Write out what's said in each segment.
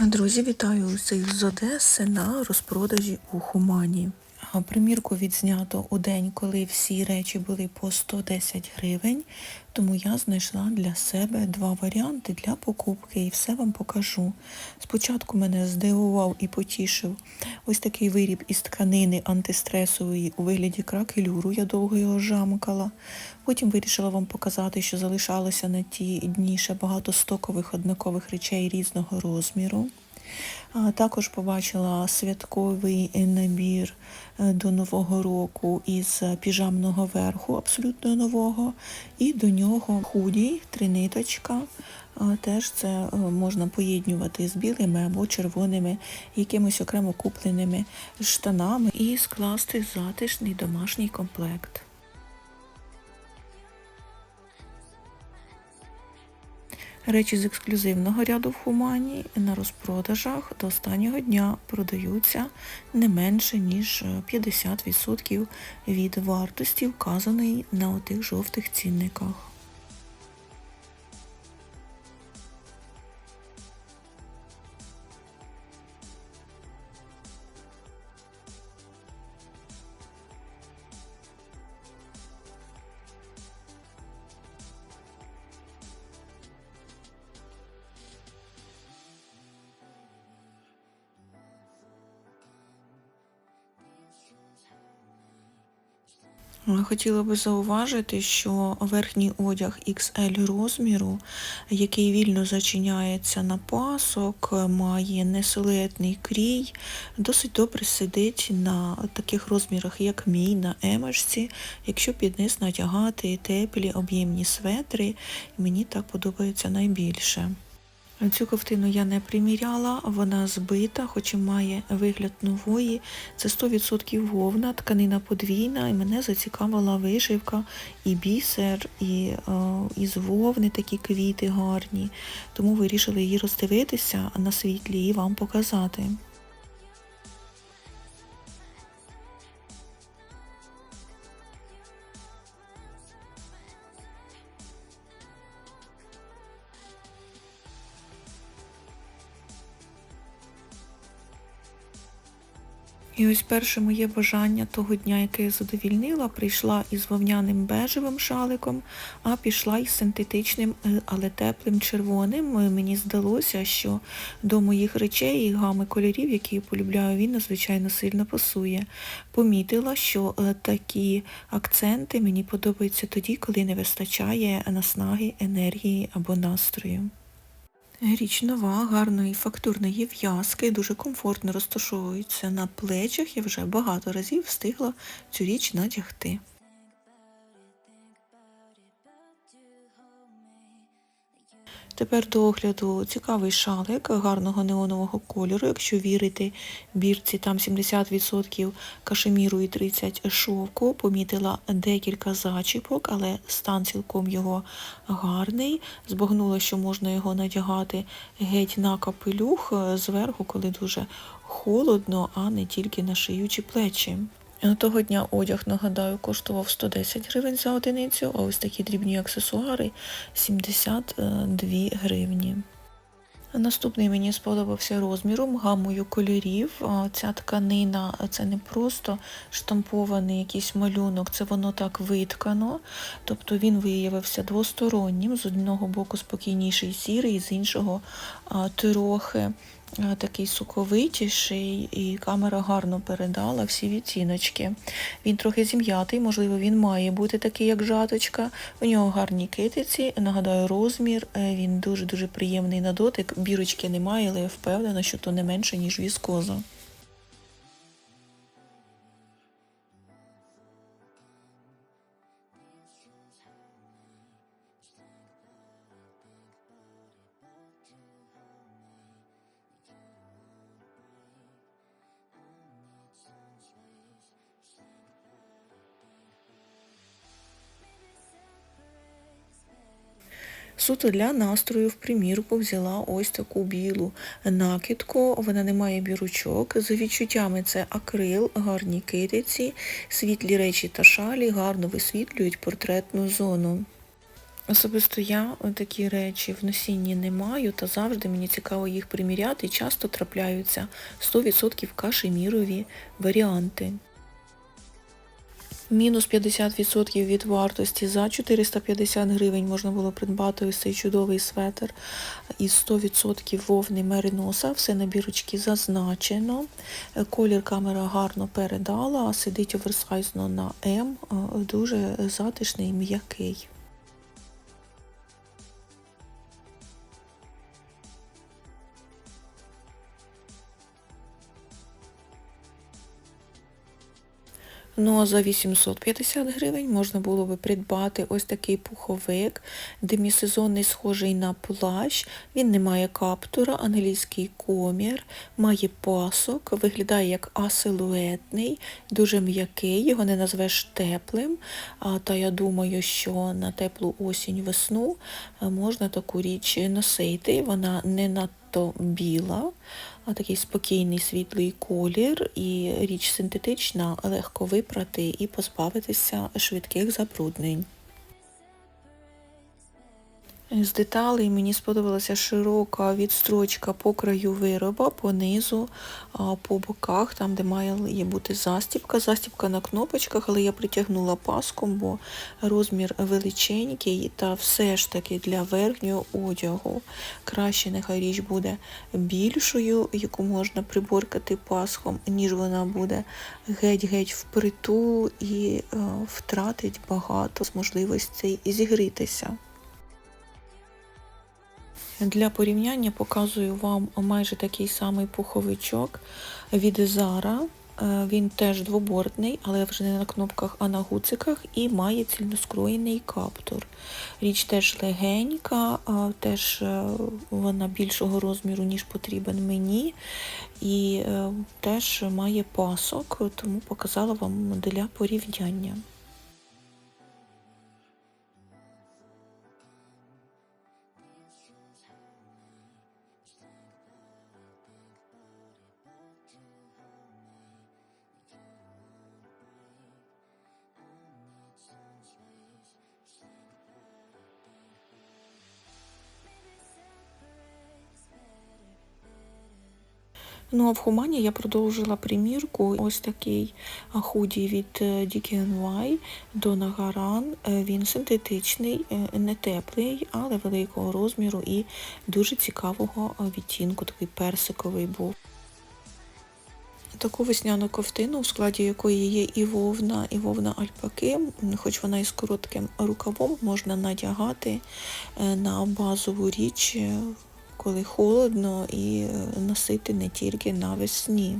Друзі, вітаю усіх з Одеси на розпродажі у Хумані. Примірку відзнято у день, коли всі речі були по 110 гривень, тому я знайшла для себе два варіанти для покупки і все вам покажу. Спочатку мене здивував і потішив ось такий виріб із тканини антистресової у вигляді кракелюру, я довго його жамкала. Потім вирішила вам показати, що залишалося на ті дні ще багато стокових однакових речей різного розміру. Також побачила святковий набір е, до Нового року із піжамного верху, абсолютно нового, і до нього худі, триниточка. Теж це е, можна поєднювати з білими або червоними, якимось окремо купленими штанами і скласти затишний домашній комплект. Речі з ексклюзивного ряду в Хумані на розпродажах до останнього дня продаються не менше, ніж 50% від вартості, вказаної на отих жовтих цінниках. Хотіла би зауважити, що верхній одяг XL розміру, який вільно зачиняється на пасок, має несилуетний крій, досить добре сидить на таких розмірах, як мій, на емочці, якщо під низ натягати теплі об'ємні светри, мені так подобається найбільше. Цю ковтину я не приміряла, вона збита, хоч і має вигляд нової. Це 100% вовна, тканина подвійна, і мене зацікавила вишивка і бісер, і о, із вовни такі квіти гарні. Тому вирішили її роздивитися на світлі і вам показати. І ось перше моє бажання того дня, яке я задовільнила, прийшла із вовняним бежевим шаликом, а пішла із синтетичним, е, але теплим червоним. Е, мені здалося, що до моїх речей і гами кольорів, які я полюбляю, він надзвичайно сильно пасує. Помітила, що е, такі акценти мені подобаються тоді, коли не вистачає наснаги, енергії або настрою. Річ нова, гарної фактурної в'язки, дуже комфортно розташовується на плечах. Я вже багато разів встигла цю річ надягти. Тепер до огляду цікавий шалик гарного неонового кольору. Якщо вірити бірці, там 70% кашеміру і 30% шовку. Помітила декілька зачіпок, але стан цілком його гарний. Збагнула, що можна його надягати геть на капелюх зверху, коли дуже холодно, а не тільки на шию чи плечі. Того дня одяг, нагадаю, коштував 110 гривень за одиницю, а ось такі дрібні аксесуари 72 гривні. Наступний мені сподобався розміром, гамою кольорів. Ця тканина це не просто штампований якийсь малюнок, це воно так виткано. Тобто він виявився двостороннім, з одного боку спокійніший сірий, з іншого трохи такий соковитіший, і камера гарно передала всі відтіночки. Він трохи зім'ятий, можливо, він має бути такий, як жаточка. У нього гарні китиці, нагадаю, розмір, е, він дуже-дуже приємний на дотик. Бірочки немає, але я впевнена, що то не менше, ніж віскоза. Суто для настрою в примірку взяла ось таку білу накидку. Вона не має біручок. За відчуттями це акрил, гарні китиці, світлі речі та шалі гарно висвітлюють портретну зону. Особисто я такі речі в носінні не маю, та завжди мені цікаво їх приміряти. Часто трапляються 100% кашемірові варіанти. Мінус 50% від вартості за 450 гривень можна було придбати ось цей чудовий светр із 100% вовни мериноса. Все на бірочці зазначено. Е, Колір камера гарно передала, сидить оверсайзно на М, е, дуже затишний, м'який. Ну а за 850 гривень можна було би придбати ось такий пуховик, демісезонний схожий на плащ. Він не має каптура, англійський комір, має пасок, виглядає як асилуетний, дуже м'який, його не назвеш теплим. А, Та я думаю, що на теплу осінь-весну е, можна таку річ носити. Вона не надто біла такий спокійний світлий колір і річ синтетична, легко випрати і позбавитися швидких забруднень. З деталей мені сподобалася широка відстрочка по краю вироба, по низу, по боках, там, де має бути застібка. Застібка на кнопочках, але я притягнула паском, бо розмір величенький, та все ж таки для верхнього одягу. Краще нехай річ буде більшою, яку можна приборкати пасхом, ніж вона буде геть-геть впритул і е, втратить багато з можливостей зігрітися. Для порівняння показую вам майже такий самий пуховичок від Zara. Е, Він теж двобортний, але вже не на кнопках, а на гуциках, і має цільноскроєний каптур. Річ теж легенька, теж е, вона більшого розміру, ніж потрібен мені, і е, теж має пасок, тому показала вам для порівняння. Ну а в Хумані я продовжила примірку. Ось такий худі від е, DKNY Donna Garan. Е, він синтетичний, е, не теплий, але великого розміру і дуже цікавого відтінку, такий персиковий був. Таку весняну ковтину, в складі якої є і вовна, і вовна альпаки, хоч вона із коротким рукавом, можна надягати на базову річ коли холодно, і е, носити не тільки навесні.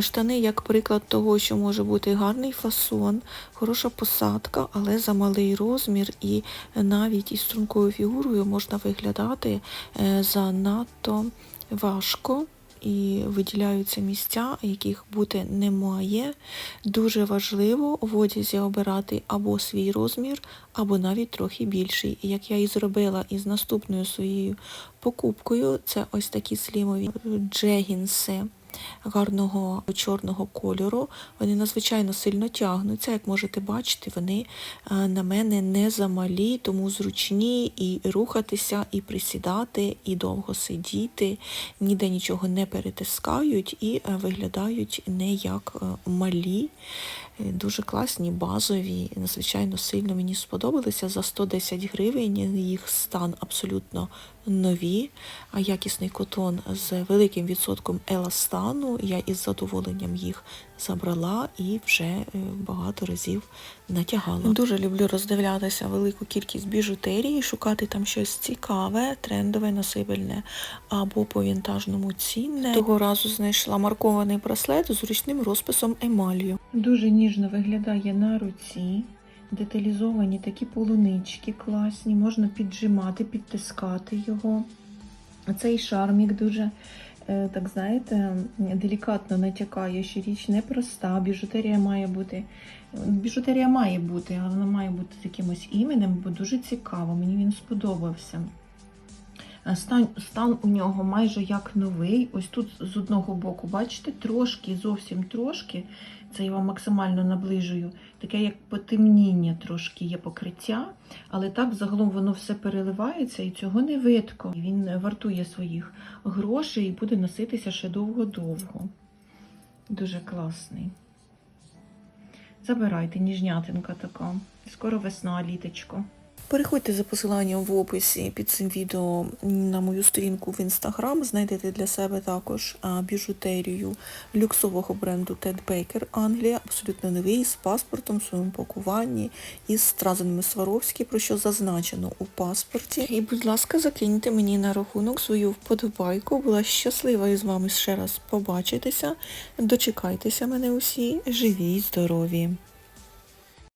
Штани як приклад того, що може бути гарний фасон, хороша посадка, але за малий розмір і навіть із стрункою фігурою можна виглядати е, занадто важко і виділяються місця, яких бути немає. Дуже важливо в одязі обирати або свій розмір, або навіть трохи більший. Як я і зробила із наступною своєю покупкою, це ось такі слімові джегінси гарного чорного кольору. Вони надзвичайно сильно тягнуться. Як можете бачити, вони е, на мене не замалі, тому зручні і рухатися, і присідати, і довго сидіти, ніде нічого не перетискають і е, виглядають не як е, малі. Дуже класні, базові, надзвичайно сильно мені сподобалися. За 110 гривень їх стан абсолютно нові, а якісний котон з великим відсотком еластану. Я із задоволенням їх забрала і вже е, багато разів натягала. Дуже люблю роздивлятися велику кількість біжутерії, шукати там щось цікаве, трендове, носибельне або по вінтажному цінне. Того разу знайшла маркований браслет з ручним розписом емалью. Дуже ніжно виглядає на руці. Деталізовані такі полунички класні, можна піджимати, підтискати його. Цей шармік дуже так знаєте, делікатно натякає, що річ непроста. Біжутерія має бути. Біжутерія має бути, але вона має бути з якимось іменем, бо дуже цікаво. Мені він сподобався. Е, Стан, стан у нього майже як новий. Ось тут з одного боку, бачите, трошки, зовсім трошки. Це я вам максимально наближую. Таке як потемніння трошки є покриття, але так загалом воно все переливається і цього не видко. Він вартує своїх грошей і буде носитися ще довго-довго. Дуже класний. Забирайте, ніжнятинка така. Скоро весна, літочко. Переходьте за посиланням в описі під цим відео на мою сторінку в інстаграм. Знайдете для себе також біжутерію люксового бренду Ted Baker Англія, абсолютно новий, з паспортом, в своєму пакуванні, із стразами Сваровські, про що зазначено у паспорті. І, будь ласка, закиньте мені на рахунок свою вподобайку. Була щаслива із вами ще раз побачитися. Дочекайтеся мене усі, живі й здорові!